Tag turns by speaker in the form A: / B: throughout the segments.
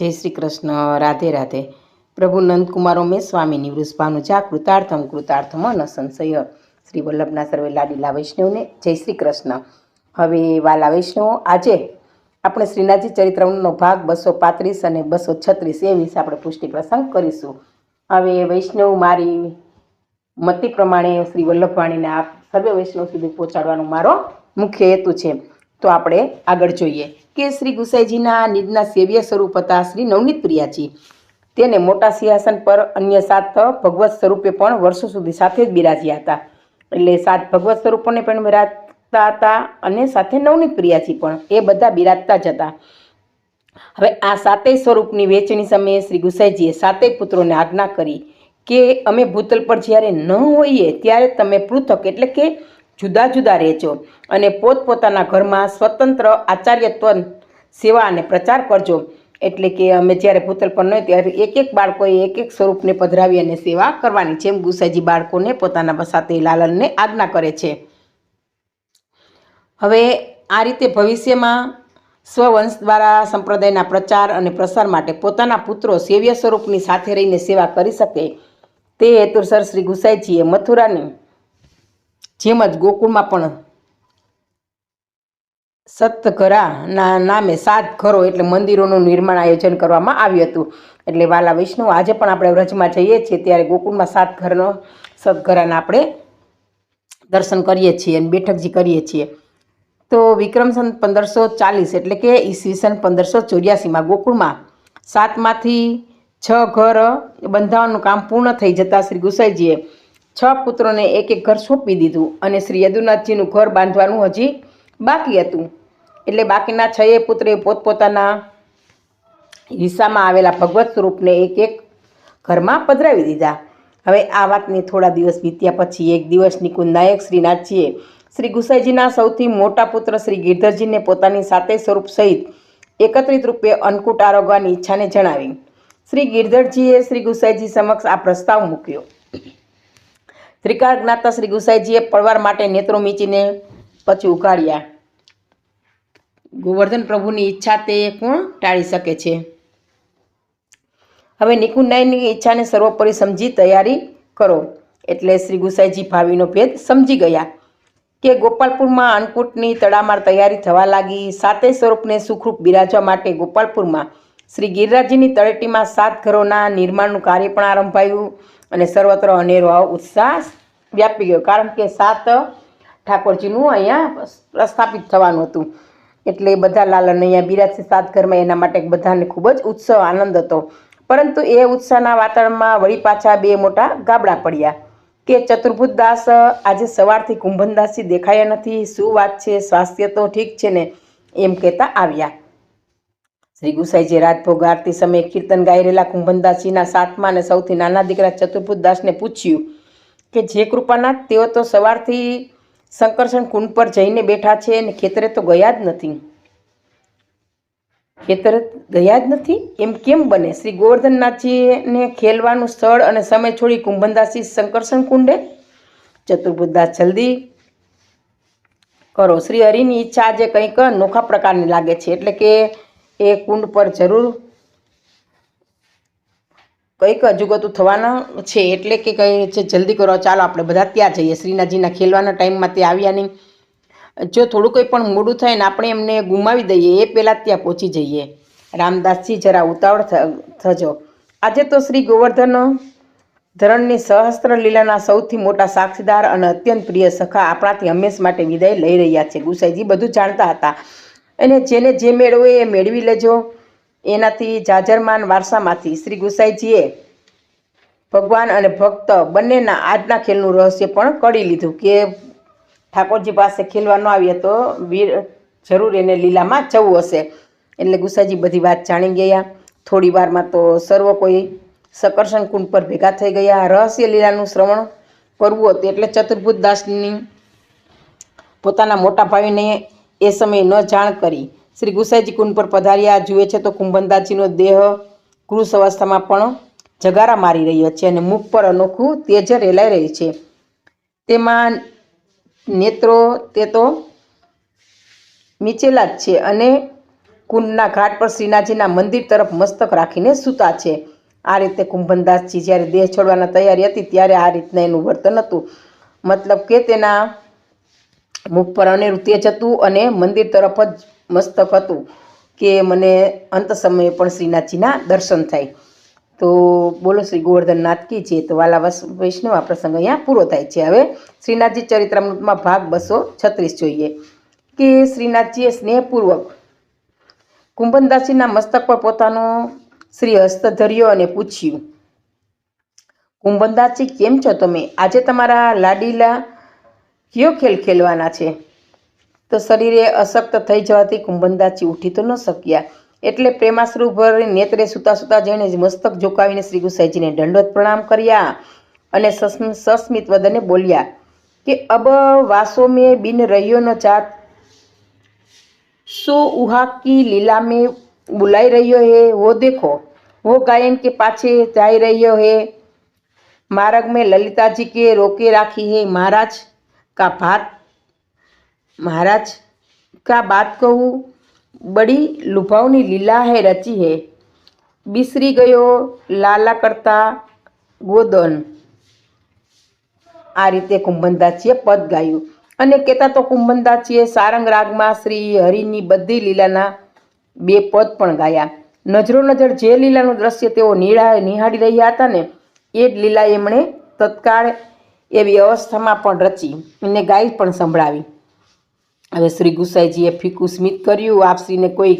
A: જય શ્રી કૃષ્ણ, રાધે રાધે. પ્રભુ નંદકુમારો, મેં સ્વામી વૃષભાનું જા કૃતાર્થમ કૃતાર્થમ ન સંશય. શ્રી વલ્લભના સર્વે લાડીલા વૈષ્ણવને જય શ્રી કૃષ્ણ. હવે વાલા વૈષ્ણવો, આજે આપણે શ્રીનાથજી ચરિત્રનો ભાગ બસો પાંત્રીસ અને બસો છત્રીસ એ વિશે આપણે પુષ્ટિ પ્રસંગ કરીશું. હવે વૈષ્ણવ મારી મતિ પ્રમાણે શ્રી વલ્લભવાણીને આપ સર્વે વૈષ્ણવ સુધી પહોંચાડવાનો મારો મુખ્ય હેતુ છે. તો આપણે આગળ જોઈએ. કે શ્રી ગુસાઈજીના નિજના સેવ્ય સ્વરૂપ હતા શ્રી નવનીત પ્રિયાજી. તેને મોટા સિંહાસન પર અન્ય સાત ભગવત સ્વરૂપે પણ વર્ષો સુધી સાથે જ બિરાજ્યા હતા. એટલે સાત ભગવત સ્વરૂપોને પણ બિરાજતા હતા અને સાથે નવનીત પ્રિયાજી પણ. એ બધા બિરાજતા જ હતા. હવે આ સાતેય સ્વરૂપની વેચણી સમયે શ્રી ગુસાઈજીએ સાતેય પુત્રોને આજ્ઞા કરી કે અમે ભૂતલ પર જ્યારે ન હોઈએ ત્યારે તમે પૃથક એટલે કે જુદા જુદા રહેજો અને પોતપોતાના ઘરમાં સ્વતંત્ર આચાર્યત્વ, સેવા અને પ્રચાર કરજો. એટલે કે અમે જ્યારે ભૂતલ પર ન હોય ત્યારે એક એક બાળકોએ એક એક સ્વરૂપને પધરાવી અને સેવા કરવાની જેમ ગુસાઈજી બાળકોને પોતાના સાથે લાલનને આજ્ઞા કરે છે. હવે આ રીતે ભવિષ્યમાં સ્વવંશ દ્વારા સંપ્રદાયના પ્રચાર અને પ્રસાર માટે પોતાના પુત્રો સેવ્ય સ્વરૂપની સાથે રહીને સેવા કરી શકે. તે હેતુસર શ્રી ગુસાઈજીએ મથુરાની જેમ જ ગોકુળમાં પણ સતઘરાના નામે સાત ઘરો એટલે મંદિરોનું નિર્માણ આયોજન કરવામાં આવ્યું હતું. એટલે વાલા વૈષ્ણવ આજે પણ આપણે વ્રજમાં જઈએ છીએ ત્યારે ગોકુળમાં સાત ઘરનો સતઘરાના આપણે દર્શન કરીએ છીએ અને બેઠકજી કરીએ છીએ. તો વિક્રમ સન પંદરસો ચાલીસ એટલે કે ઈસવીસન પંદરસો ચોર્યાસીમાં ગોકુળમાં સાતમાંથી છ ઘર બંધાવવાનું કામ પૂર્ણ થઈ જતાં શ્રી ગુસાઈજીએ છ પુત્રોને એક એક ઘર સોંપી દીધું અને શ્રી યદુનાથજીનું ઘર બાંધવાનું હજી બાકી હતું. એટલે બાકીના છએ પુત્રે પોતપોતાના હિસ્સામાં આવેલા ભગવત સ્વરૂપને એક એક ઘરમાં પધરાવી દીધા. હવે આ વાતને થોડા દિવસ વીત્યા પછી એક દિવસ નિકુંદનાયક શ્રીનાથજીએ શ્રી ગુસાઈજીના સૌથી મોટા પુત્ર શ્રી ગિરધરજીને પોતાની સાતે સ્વરૂપ સહિત એકત્રિત રૂપે અન્નકૂટ આરોગવાની ઈચ્છાને જણાવી. શ્રી ગિરધરજીએ શ્રી ગુસાઈજી સમક્ષ આ પ્રસ્તાવ મૂક્યો. ત્રિકાળ જ્ઞાતા શ્રી ગુસાઈજીએ પડવાર માટે નેત્રો મીચીને પછી ઉકાળ્યા. ગોવર્ધન પ્રભુની ઈચ્છા તે કોણ ટાળી શકે છે? હવે નિકુંજનાયની ઈચ્છાને સર્વોપરી સમજી તૈયારી કરો. એટલે શ્રી ગુસાઈજી ભાવિનો ભેદ સમજી ગયા કે ગોપાલપુરમાં અન્નકૂટની તડામાર તૈયારી થવા લાગી. સાતે સ્વરૂપને સુખરૂપ બિરાજવા માટે ગોપાલપુરમાં શ્રી ગિરિરાજજીની તળેટીમાં સાત ઘરોના નિર્માણનું કાર્ય પણ આરંભાયું. અને સર્વત્ર અનેરો ઉત્સાહ વ્યાપી ગયો. કારણ કે સાત ઠાકોરજીનું અહીંયા પ્રસ્થાપિત થવાનું હતું. એટલે બધા લાલન અહીંયા બિરાજશે સાત ઘરમાં. એના માટે બધાને ખૂબ જ ઉત્સવ આનંદ હતો. પરંતુ એ ઉત્સાહના વાતાવરણમાં વળી પાછા બે મોટા ગાબડા પડ્યા. કે ચતુર્ભુત દાસ આજે સવારથી કુંભનદાસજી દેખાયા નથી. શું વાત છે? સ્વાસ્થ્ય તો ઠીક છે ને? એમ કહેતા આવ્યા. શ્રી ગુસાઈજી રાજભોગ આરતી સમયે કીર્તન ગાઈ રહેલા કુંભનદાસજીના સાતમા અને સૌથી નાના દીકરા ચતુર્ભુજ દાસને પૂછ્યું કે જે કૃપાનાથ, તેઓ તો સવારથી શંકરસણ કુંડ પર જઈને બેઠા છે અને ખેતરે તો ગયા જ નથી. ખેતર ગયા જ નથી? એમ કેમ બને? શ્રી ગોવર્ધનનાથજીને ખેલવાનું સ્થળ અને સમય છોડી કુંભનદાસજી શંકરસણ કુંડે? ચતુર્ભુજદાસ જલ્દી કરો. શ્રી હરિની ઈચ્છા આજે કંઈક નોખા પ્રકારની લાગે છે. એટલે કે એ કુંડ પર જરૂર કંઈક અજુગતું થવાના છે. એટલે કે કહે છે, જલ્દી કરો. ચાલો, આપણે બધા ત્યાં જઈએ. શ્રીનાથજીના ખેલવાના ટાઈમમાં તે આવ્યા નહીં. જો થોડું કંઈ પણ મોડું થાય ને આપણે એમને ગુમાવી દઈએ, એ પહેલાં ત્યાં પહોંચી જઈએ. રામદાસજી જરા ઉતાવળ થજો. આજે તો શ્રી ગોવર્ધન ધરણની સહસ્ત્ર લીલાના સૌથી મોટા સાક્ષીદાર અને અત્યંત પ્રિય સખા આપણાથી હંમેશ માટે વિદાય લઈ રહ્યા છે. ગુસાઈજી બધું જાણતા હતા. અને જેને જે મેળવો એ મેળવી લેજો. એનાથી જાજરમાન વારસામાંથી શ્રી ગુસાઈજીએ ભગવાન અને ભક્ત બંનેના આજના ખેલનું રહસ્ય પણ કળી લીધું કે ઠાકોરજી પાસે ખેલવા ન આવીએ તો વીર જરૂર એને લીલામાં જવું હશે. એટલે ગુસાઈજી બધી વાત જાણી ગયા. થોડી વારમાં તો સર્વ કોઈ સકર્ષણ કુંડ પર ભેગા થઈ ગયા. રહસ્ય લીલાનું શ્રવણ કરવું હતું એટલે ચતુર્ભુજ દાસની પોતાના મોટા ભાઈને એ સમયે ન જાણ કરી. શ્રી ગુસાઈજી કુંડ પર પધાર્યા, જુએ છે તો કુંભનદાસજીનો દેહ કૃષ અવસ્થામાં પણ જગારા મારી રહ્યો છે અને મુખ પર અનોખું તેજ રેલાઈ રહ્યું છે. તેમાં નેત્રો તે તો નીચેલા જ છે અને કુંડના ઘાટ પર શ્રીનાથજીના મંદિર તરફ મસ્તક રાખીને સૂતા છે. આ રીતે કુંભનદાસજી જ્યારે દેહ છોડવાના તૈયારી હતી, ત્યારે આ રીતના એનું વર્તન હતું. મતલબ કે તેના મુખ પર અનેરું જ હતું અને મંદિર તરફ જ મસ્તક હતું કે મને અંત સમયે પણ શ્રીનાથજીના દર્શન થાય. તો બોલો શ્રી ગોવર્ધનનાથ કી છે તો વાલા વૈષ્ણવ આ પ્રસંગ અહીંયા પૂરો થાય છે. હવે શ્રીનાથજી ચરિત્રામૃતમાં ભાગ બસો છત્રીસ જોઈએ. કે શ્રીનાથજીએ સ્નેહપૂર્વક કુંભનદાસજીના મસ્તક પર પોતાનો શ્રી હસ્ત ધર્યો અને પૂછ્યું, કુંભનદાસજી, કેમ છો તમે? આજે તમારા લાડીલા કયો ખેલ ખેલવાના છે? તો શરીરે અશક્ત થઈ જવાથી કુંભનદાસજી ઉઠી તો ન શક્યા. એટલે પ્રેમાશ્રુ ભર નેત્રે સૂતા સૂતા જઈને મસ્તક ઝોકાવીને શ્રી ગુસાઈજીને દંડવત પ્રણામ કર્યા અને સસ્મિત વદને બોલ્યા કે, અબ વાસો મેં બિન રહ્યોનો જાત, સો ઉહાકી લીલા મેં બોલાઈ રહ્યો હે હો દેખો હો ગાયન કે પાછે જાઈ રહ્યો હે, માર્ગ મેં લલિતાજી કે રોકે રાખી હે મહારાજ का बात महाराज का बात कहूँ बड़ी लुभावनी लीला है रची है बिसरी गयो લાલા કરતા ગોદન આ રીતે કુંભનદાસજીએ પદ ગાયું અને કહેતા તો કુંભનદાસજીએ સારંગ રાગમાં શ્રી હરિની બધી લીલાના બે પદ પણ ગાયા નજરો નજર જે લીલાનું દ્રશ્ય તેઓ નિળા નિહાળી રહ્યા હતા ને એ જ લીલા એમણે તત્કાળ એવી અવસ્થામાં પણ રચી. અને ગાય પણ સંભળાવી. હવે શ્રી ગુસાઈજીએ ફીકું સ્મિત કર્યું. આપશ્રીને કોઈ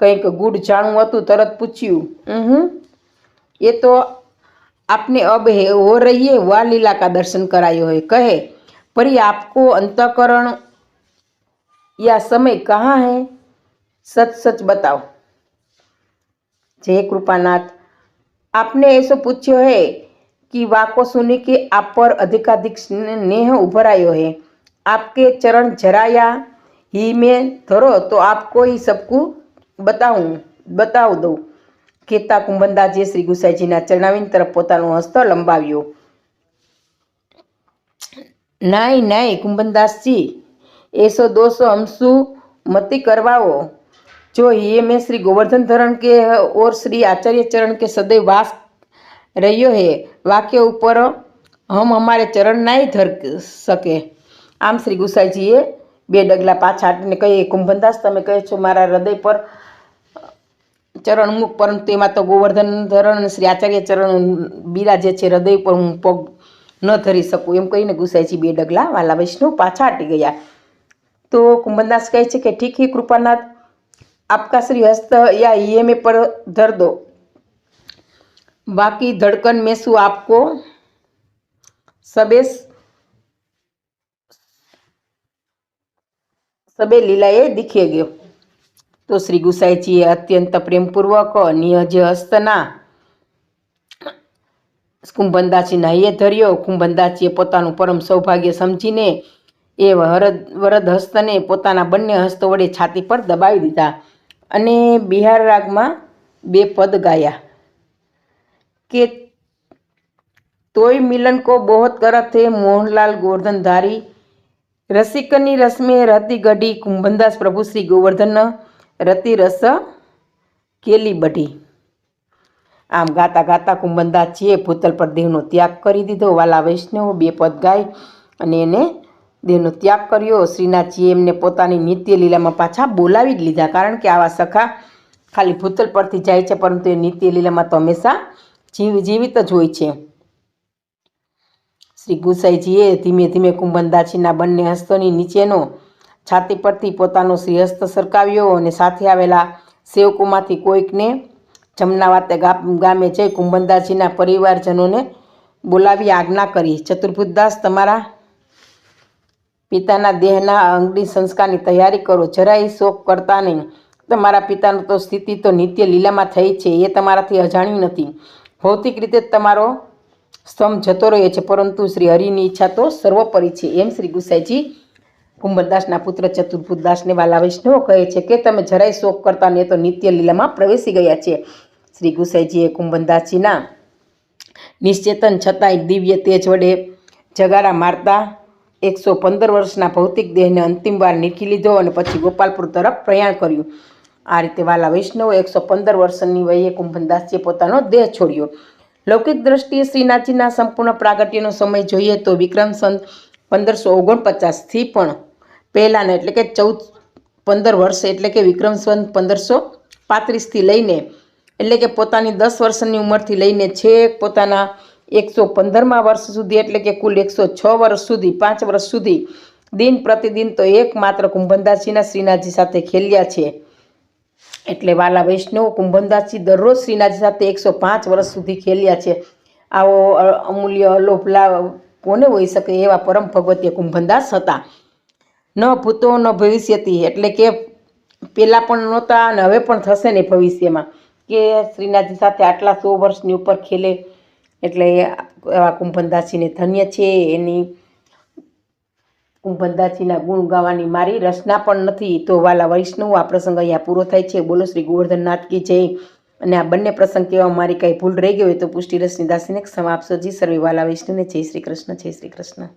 A: કંઈક ગુડ જાણવું હતું, તરત પૂછ્યું હું એ તો આપને અબ હે હો રહીએ? વા લીલા કા દર્શન કરાયો હોય કહે, પરી આપકો અંતકરણ યા સમય કહા હે? સચ સચ બતાવ. જય કૃપાનાથ. આપને એસો પૂછ્યો હે? कि वाको सुनी कि आप पर अधिकाधिक स्नेह उभरायो है। आपके चरण झराया ही में धरो, तो आपको ही सबको બતાવું બતાવ દઉં કેતા કુંભનદાસજીએ શ્રી ગુસાઈજીના ચરણાવીન તરફ પોતાનો હસ્ત લંબાવ્યો। નાય નાય કુંભનદાસજી, એસો દોસો હમસુ મતી કરવાઓ। જો એ મેં શ્રી ગોવર્ધન ધરણ કે ઓર શ્રી આચાર્ય ચરણ કે સદૈવ વાસ રહ્યો હે. વાક્ય ઉપર, હમ અમારે ચરણ નાય ધર શકે. આમ શ્રી ગુસાઈજીએ બે ડગલા પાછા હટીને કહીએ કુંભનદાસ, તમે કહે છો મારા હૃદય પર ચરણ મુખ પરંતુ એમાં તો ગોવર્ધન ધરણ શ્રી આચાર્ય ચરણ બીરા જે છે, હૃદય પર હું પગ ન ધરી શકું. એમ કહીને ગુસાઈજી બે ડગલા વાલા વૈષ્ણવ પાછા હટી ગયા. તો કુંભનદાસ કહે છે કે, ઠીક હે કૃપાનાથ, આપકા શ્રી હસ્ત યા ઈએમએ પર ધર દો. बाकी धड़कन में શું आपको सबे सबे લીલાએ દીખે ગયો તો શ્રી ગુસાઈજીએ અત્યંત પ્રેમપૂર્વક નિયજ હસ્તના કુંભનદાસજીના હૈયે ધર્યો કુંભનદાસજીએ પોતાનું પરમ સૌભાગ્ય સમજીને એ વરદ વરદ હસ્તને પોતાના બંને હસ્ત વડે છાતી પર દબાવી દીધા અને બિહાર રાગમાં બે પદ ગાયા કે તોય મિલન કો બહોત કરત થે મોહનલાલ ગોવર્ધનધારી રસિકની રસમે રતિ ગઢી કુંભનદાસ પ્રભુ શ્રી ગોવર્ધન રતિ રસ કેલી બઢી. આમ ગાતા ગાતા કુંભનદાસજીએ ભૂતલ પર દેહનો ત્યાગ કરી દીધો. વાલા વૈષ્ણવ બે પદ ગાય અને એને દેહનો ત્યાગ કર્યો. શ્રીનાથજીએ એમને પોતાની નિત્ય લીલામાં પાછા બોલાવી જ લીધા. કારણ કે આવા સખા ખાલી ભૂતલ પરથી જાય છે, પરંતુ એ નિત્ય લીલામાં તો હંમેશા જીવ, જીવિત જ હોય છે. શ્રી ગુસાઈજીએ ધીમે ધીમે કુંભનદાસીના બંને હસ્તોની નીચેનો છાતી પરથી પોતાનો શ્રીહસ્ત સરકાવ્યો અને સાથે આવેલા સેવકોમાંથી કોઈકને જમના વાતે ગામે જઈ કુંભનદાસજીના પરિવારજનોને બોલાવી આજ્ઞા કરી. ચતુર્ભુજદાસ, તમારા પિતાના દેહના અંગની સંસ્કારની તૈયારી કરો. જરાય શોક કરતા નહીં. તમારા પિતાનું તો સ્થિતિ તો નિત્ય લીલામાં થઈ છે. એ તમારાથી અજાણ્યું નથી. ભૌતિક રીતે તમારો સ્તંભ જતો રહ્યો છે, પરંતુ શ્રી હરિની ઈચ્છા તો સર્વોપરી છે. એમ શ્રી ગુસાઈજી કુંભરદાસના પુત્ર ચતુર્ભુદાસને વાલા વૈષ્ણવો કહે છે કે તમે જરાય શોક કરતા નહીં તો નિત્ય લીલામાં પ્રવેશી ગયા છે. શ્રી ગુસાઈજીએ કુંભનદાસજીના નિશ્ચેતન છતાંય દિવ્ય તેજ વડે જગારા મારતા એકસો પંદર વર્ષના ભૌતિક દેહને અંતિમ વાર નીકી લીધો અને પછી ગોપાલપુર તરફ પ્રયાણ કર્યું. આ રીતે વાલા વૈષ્ણવ એકસો પંદર વર્ષની વયે કુંભનદાસજીએ પોતાનો દેહ છોડ્યો. લૌકિક દ્રષ્ટિએ શ્રીનાથજીના સંપૂર્ણ પ્રાગટ્યનો સમય જોઈએ તો વિક્રમ સંત પંદરસો ઓગણપચાસથી પણ પહેલાંના એટલે કે ચૌદ પંદર વર્ષ એટલે કે વિક્રમ સંત પંદરસો પાંત્રીસથી લઈને એટલે કે પોતાની દસ વર્ષની ઉંમરથી લઈને છેક પોતાના એકસો પંદરમા વર્ષ સુધી એટલે કે કુલ એકસો છ વર્ષ સુધી, પાંચ વર્ષ સુધી દિન પ્રતિદિન તો એકમાત્ર કુંભનદાસજીના શ્રીનાથજી સાથે ખેલ્યા છે. એટલે વાલા વૈષ્ણવ કુંભનદાસજી દરરોજ શ્રીનાથજી સાથે એકસો પાંચ વર્ષ સુધી ખેલ્યા છે. આવો અમૂલ્ય અલોપ લાભ કોને હોઈ શકે એવા પરમ ભગવતીય કુંભનદાસ હતા. ન ભૂતો, ન ભવિષ્યથી એટલે કે પહેલાં પણ નહોતા અને હવે પણ થશે ને ભવિષ્યમાં. કે શ્રીનાથજી સાથે આટલા સો વર્ષની ઉપર ખેલે, એટલે એવા કુંભનદાસજીને ધન્ય છે. એની કુંભનદાસજીના ગુણ ગાવાની મારી રચના પણ નથી. તો વાલા વૈષ્ણવ, આ પ્રસંગ અહીંયા પૂરો થાય છે. બોલો શ્રી ગોવર્ધનનાથ કી જય. અને આ બંને પ્રસંગ કહેવામાં મારી કાંઈ ભૂલ રહી ગઈ હોય તો પુષ્ટિ રસની દાસીને ક્ષમા આપશો. જી સર્વે વાલા વૈષ્ણવને જય શ્રી કૃષ્ણ, જય શ્રી કૃષ્ણ.